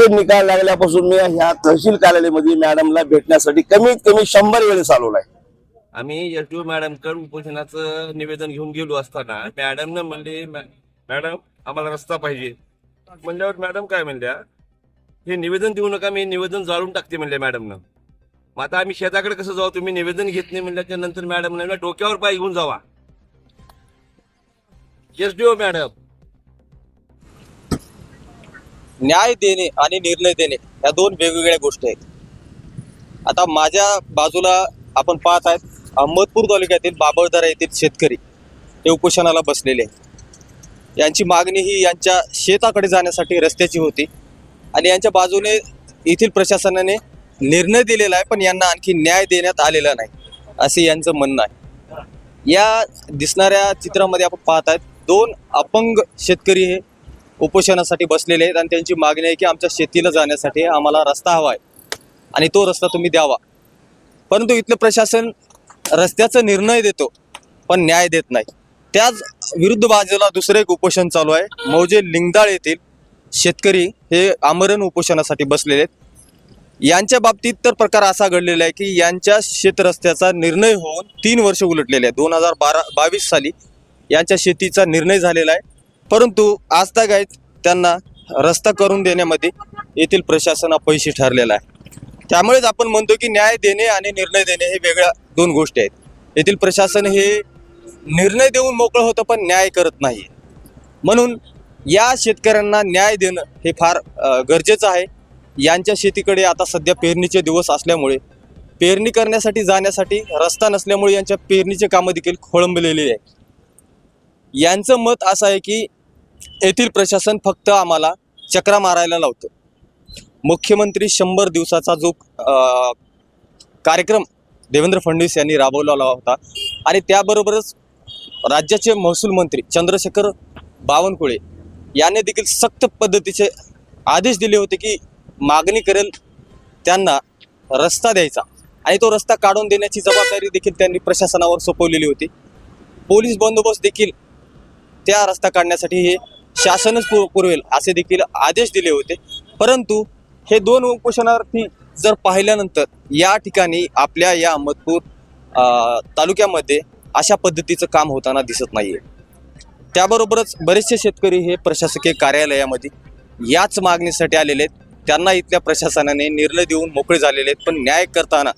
ते निकाल लागल्यापासून मी ह्या तहसील कार्यालयामध्ये मॅडमला भेटण्यासाठी कमीत कमी शंभर वेळेस आलो आहे आम्ही एस डी ओ मॅडमकडे उपोषणाचं निवेदन घेऊन गेलो असताना मॅडमनं म्हणले मॅडम आम्हाला रस्ता पाहिजे. म्हणल्यावर मॅडम काय म्हणल्या हे निवेदन देऊ नका मी निवेदन जाळून टाकते म्हणले मॅडमनं मग आता आम्ही शेताकडे कसं जाऊ? तुम्ही निवेदन घेत नाही म्हणल्याच्या नंतर मॅडम डोक्यावर पाय घेऊन जावा. एस डी ओ मॅडम न्याय देणे आणि निर्णय देणे या दोन वेगवेगळ्या गोष्टी आहेत. आता माझ्या बाजूला आपण पाहत आहेत अहमदपूर तालुक्यातील बाबळदरा येथील शेतकरी हे उपोषणाला बसलेले आहेत. यांची मागणी ही यांच्या शेताकडे जाण्यासाठी रस्त्याची होती आणि यांच्या बाजूने येथील प्रशासनाने निर्णय दिलेला आहे पण यांना आणखी न्याय देण्यात आलेला नाही असे यांचं म्हणणं आहे. या दिसणाऱ्या चित्रामध्ये आपण पाहत आहेत दोन अपंग शेतकरी हे उपोषणासाठी बसलेले आहेत आणि त्यांची मागणी आहे की आमच्या शेतीला जाण्यासाठी आम्हाला रस्ता हवा आहे. आणि तो रस्ता तुम्ही द्यावा. परंतु इथलं प्रशासन रस्त्याचा निर्णय देतो पण न्याय देत नाही. त्याच विरुद्ध बाजूला दुसरं एक उपोषण चालू आहे. मौजे लिंगदाळ येथील शेतकरी हे आमरण उपोषणासाठी बसलेले आहेत. यांच्या बाबतीत तर प्रकार असा घडलेला आहे की यांच्या शेतरस्त्याचा निर्णय होऊन तीन वर्ष उलटलेले आहे. दोन हजार बारा बावीस साली यांच्या शेतीचा निर्णय झालेला आहे. परंतु आज आहेत त्यांना रस्ता करून देण्यामध्ये येथील प्रशासन अपयशी ठरलेला आहे. त्यामुळेच आपण म्हणतो की न्याय देणे आणि निर्णय देणे हे वेगळ्या दोन गोष्टी आहेत. येथील प्रशासन हे निर्णय देऊन मोकळं होतं पण न्याय करत नाही म्हणून या शेतकऱ्यांना न्याय देणं हे फार गरजेचं आहे. यांच्या शेतीकडे आता सध्या पेरणीचे दिवस असल्यामुळे पेरणी करण्यासाठी जाण्यासाठी रस्ता नसल्यामुळे यांच्या पेरणीचे कामं देखील खोळंबलेली आहे यांचं मत असं आहे की येथील प्रशासन फक्त आम्हाला चक्रा मारायला लावतं. मुख्यमंत्री शंभर दिवसाचा जो कार्यक्रम देवेंद्र फडणवीस यांनी राबवलेला होता आणि त्याबरोबरच राज्याचे महसूल मंत्री चंद्रशेखर बावनकुळे याने देखील सक्त पद्धतीचे आदेश दिले होते की मागणी करेल त्यांना रस्ता द्यायचा आणि तो रस्ता काढून देण्याची जबाबदारी देखील त्यांनी प्रशासनावर सोपवलेली होती. पोलीस बंदोबस्त देखील त्या रस्ता काढण्यासाठी हे शासनच पु- पुरवेल असे देखील आदेश दिले होते. परंतु हे दोन उपोषणार्थी जर पाहिल्यानंतर या ठिकाणी आपल्या या अहमदपूर तालुक्यामध्ये अशा पद्धतीचं काम होताना दिसत नाही आहे त्याबरोबरच बरेचसे शेतकरी हे प्रशासकीय कार्यालयामध्ये याच मागणीसाठी आलेले आहेत. त्यांना इथल्या प्रशासनाने निर्णय देऊन मोकळे झालेले आहेत पण न्याय करताना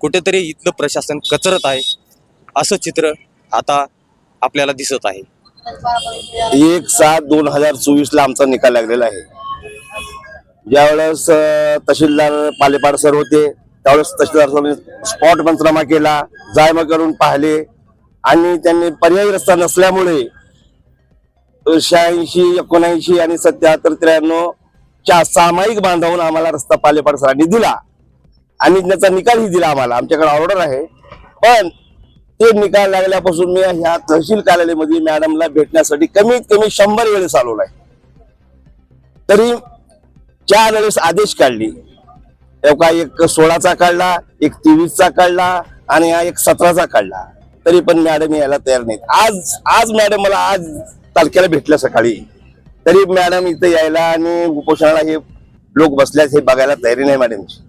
कुठेतरी इथलं प्रशासन कचरत आहे असं चित्र आता आपल्याला दिसत आहे. एक सात दोन हजार चोवीस ला आमचा निकाल लागलेला आहे. ज्यावेळेस तहसीलदार पालेपाड सर होते त्यावेळेस तहसीलदार सरांनी स्पॉट पंचनामा केला जायमा करून पाहिले. आणि त्यांनी पर्यायी रस्ता नसल्यामुळे शहाऐंशी एकोणऐंशी आणि सत्याहत्तर त्र्याण्णव च्या सामायिक बांधवून आम्हाला रस्ता पालेपाड सरांनी दिला. आणि त्याचा निकालही दिला आम्हाला. आमच्याकडे ऑर्डर आहे. पण ते निकाल लागल्यापासून मी ह्या तहसील कार्यालयामध्ये मॅडमला भेटण्यासाठी कमीत कमी शंभर वेळेस आलेलो आहे तरी चार वेळेस आदेश काढली. एक सोळाचा काढला एक तेवीसचा काढला आणि हा एक सतराचा काढला. तरी पण मॅडम यायला तयार नाहीत. आज आज मॅडम मला आज तालक्याला भेटल्या सकाळी. तरी मॅडम इथं यायला आणि उपोषणाला हे लोक बसल्यास हे बघायला तयारी नाही मॅडमची.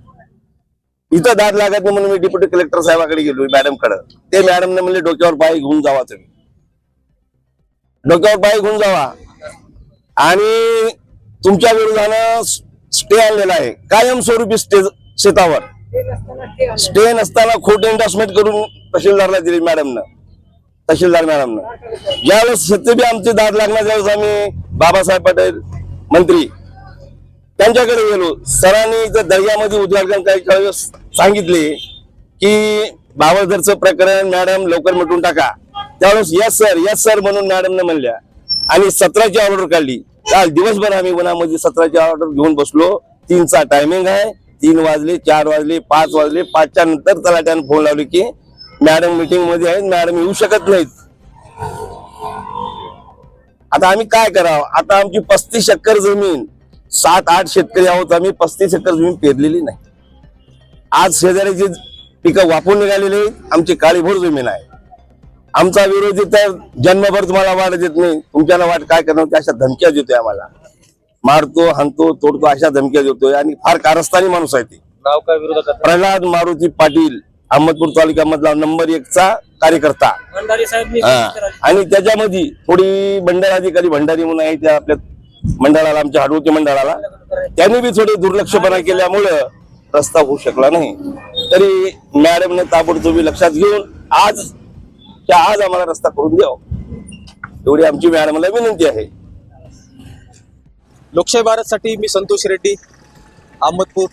इथं दाद लागत नाही म्हणून मी डिप्युटी कलेक्टर साहेबाकडे गेलो मॅडमकडे ते मॅडमने म्हणले डोक्यावर पाय घेऊन जावा तुम्ही. डोक्यावर पाय घेऊन जावा. आणि तुमच्या विरोधानं स्टे आणलेला आहे. कायमस्वरूपी स्टे शेतावर. स्टे नसताना खोट एंडॉर्समेंट करून तहसीलदारला दिली मॅडमनं. तहसीलदार मॅडमनं. ज्यावेळेस शेती बी आमची दाद लागणार ज्यावेळेस आम्ही बाबासाहेब पटेल मंत्री त्यांच्याकडे गेलो. सरांनी जर दर्यामध्ये उद्घाटन काही सांगितले की बावळधरचं प्रकरण मॅडम लवकर मिटून टाका. त्यावेळेस यस सर यस सर म्हणून मॅडमने म्हणल्या. आणि सतराची ऑर्डर काढली. काल दिवसभर आम्ही उन्हामध्ये सतराची ऑर्डर घेऊन बसलो. तीनचा टायमिंग आहे. तीन वाजले चार वाजले पाच वाजले पाचच्या नंतर तलाट्यानं फोन लावले की मॅडम मीटिंगमध्ये आहेत मॅडम येऊ शकत नाहीत. आता आम्ही काय करावं? आता आमची पस्तीस एकर जमीन सात आठ शेतकरी आहोत आम्ही पस्तीस एकर जमीन पेरलेली नाही. आज शेजाऱ्याची पिकं वापरून निघालेली. आमची काळीभोर जमीन आहे. आमचा विरोधी तर जन्मभर तुम्हाला वाट देत नाही तुमच्याला वाट काय करणार अशा धमक्या देतोय आम्हाला. मारतो हाणतो तोडतो अशा धमक्या देतोय आणि फार कारस्थानी माणूस आहे ते. नाव काय विरोधात प्रल्हाद मारुती पाटील अहमदपूर तालुक्यामधला नंबर एकचा कार्यकर्ता. हा. आणि त्याच्यामध्ये थोडी भंडार अधिकारी भंडारी म्हणून आहे त्या आपल्या मंडळाला आमच्या हडवती मंडळाला. त्यांनी बी थोडे दुर्लक्षपणा केल्यामुळं रस्ता होऊ शकला नाही. तरी मॅडमने ताबडतोबी लक्षात घेऊन आज त्या आज आम्हाला रस्ता करून द्यावा. एवढी आमची मॅडमला विनंती आहे. लोकशाही भारतसाठी मी संतोष रेड्डी अहमदपूर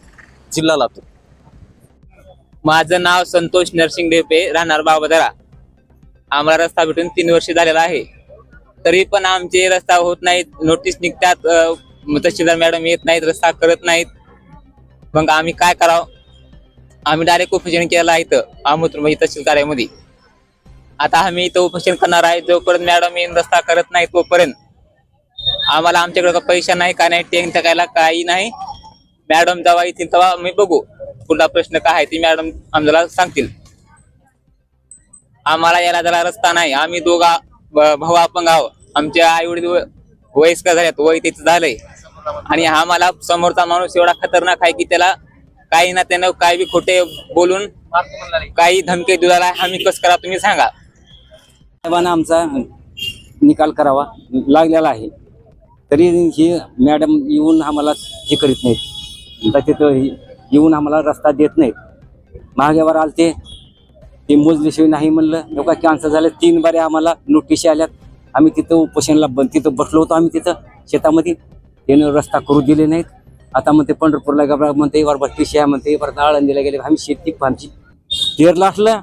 जिल्हा लातूर. माझं नाव संतोष नरसिंग डेपे राहणार बाबदरा आम्हाला रस्ता भेटून तीन वर्ष झालेला आहे. तरी पण आमचे रस्ता होत नाहीत. नोटीस निघतात. तहसीलदार मॅडम येत नाहीत रस्ता करत नाहीत. मग आम्ही काय करावं? आम्ही डायरेक्ट उपोषण केलं आहे इथं अहमदपूर तहसील कार्यामध्ये आता आम्ही इथं उपोषण करणार आहे. जोपर्यंत मॅडम येऊन रस्ता करत नाही तोपर्यंत. आम्हाला आमच्याकडे पैसा नाही का नाही टेंग टाकायला काही नाही. मॅडम जेव्हा येतील तेव्हा आम्ही बघू. पुढला प्रश्न काय आहे ते मॅडम आम्हाला सांगतील. आम्हाला याला जरा रस्ता नाही. आम्ही दोघा भाऊ आपण गाव आमच्या आई वडील वयस्कर झाल्यात वय त्याचं झालंय. आणि आम्हाला समोरचा माणूस एवढा खतरनाक आहे की त्याला काही ना त्यानं काय बी खोटे बोलून काही धमकी दिला आम्ही कस करा तुम्ही सांगा. साहेबांना आमचा निकाल करावा लागलेला आहे. तरी ही मॅडम येऊन आम्हाला हे करीत नाहीत. तिथं येऊन आम्हाला रस्ता देत नाहीत. महागेवर आलते. ते मोजल्याशिवाय नाही म्हणलं. लोक कॅन्सल झालं. तीन बारे आम्हाला नोटीस आल्यात. आम्ही तिथं उपोषणला ब- तिथं बसलो होतो आम्ही तिथं शेतामध्ये. त्यानं रस्ता करू दिले नाहीत. आता म्हणते पंढरपूरला गबरा म्हणते वर पिशा म्हणते परत आळंदीला गेले. आम्ही शेती आमची पेरलं असलं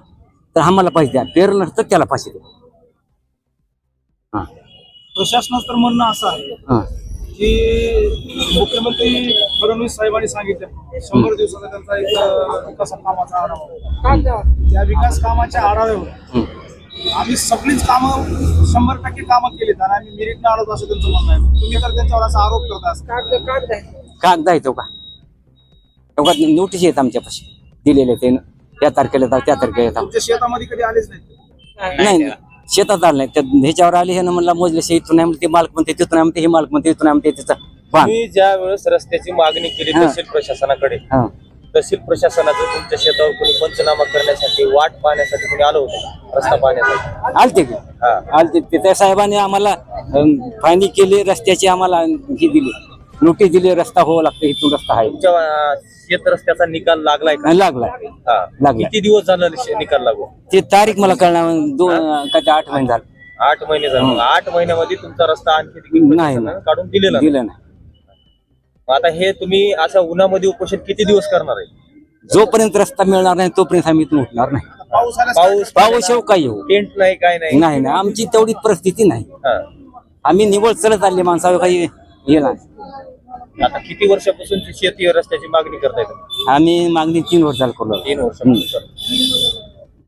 तर आम्हाला पैसे द्या. पेरलं नसतं त्याला पैसे द्या. हां. प्रशासनाचं तर म्हणणं असं आहे की मुख्यमंत्री फडणवीस साहेबांनी सांगितलं. शंभर दिवसाचा त्यांचा एक विकास कामाचा आढावा त्या विकास कामाच्या आढाव्यावर. आम्ही सगळीच कामं शंभर टक्के कामं केलीत आणि आम्ही मेरिटनं आलो असं त्यांचं म्हणणं आहे. तुम्ही तर त्यांच्यावर असा आरोप करता कागद आहे. तो का? तेव्हा नोटीस येत आमच्यापाशी. दिलेले ते त्या तारखेला त्या तारखेला तुमच्या शेतामध्ये कधी आलेच नाही नाही. शेतात आलं नाही त्या ह्याच्यावर आले हे ना म्हणलं मोजले शे इथून आहे म्हणते ते मालक म्हणते तिथून आहे म्हणते हे मालक म्हणते इथून आहे म्हणते बांध तुम्ही ज्या वेळेस रस्त्याची मागणी केली हा. तहसील प्रशासनाकडे हां. तहसील प्रशासनाचं तुमच्या शेतावर कोणी पंचनामा करण्यासाठी वाट पाहण्यासाठी कोणी आलं होतं रस्ता पाहण्यासाठी? आलते की. हा. आलते. ते त्या साहेबांनी आम्हाला फायनी केली रस्त्याची आम्हाला ही दिली. नोटीस दिली रस्ता हो लागतो इथून रस्ता आहे. तुमच्या अं, शेत रस्त्याचा निकाल लागलाय का? लागला हा. किती दिवस झालं शे- निकाल लागू? ते तारीख मला कळणार दोन का ते आठ महिने झालं. आठ महिने झाले. आठ महिन्यामध्ये तुमचा रस्ता आणखी देखील नाही. प्रशासनानं काढून दिलेला नाही. दिलं नाही. आता हे तुम्ही अशा उन्हामध्ये उपोषण किती दिवस करणार आहे? जोपर्यंत रस्ता मिळणार नाही तोपर्यंत आम्ही इथून उठणार नाही. पाऊस पाऊस येऊ काय येऊ? टेंट नाही काय नाही. नाही नाही. आमची तेवढी परिस्थिती नाही. हा. आम्ही निवड चलत आले माणसावर काही हे नाही. आता किती वर्षापासून ती शेती रस्त्याची मागणी करताय तुम्ही? आम्ही मागणी तीन वर्ष झालं करू तीन वर्षापासून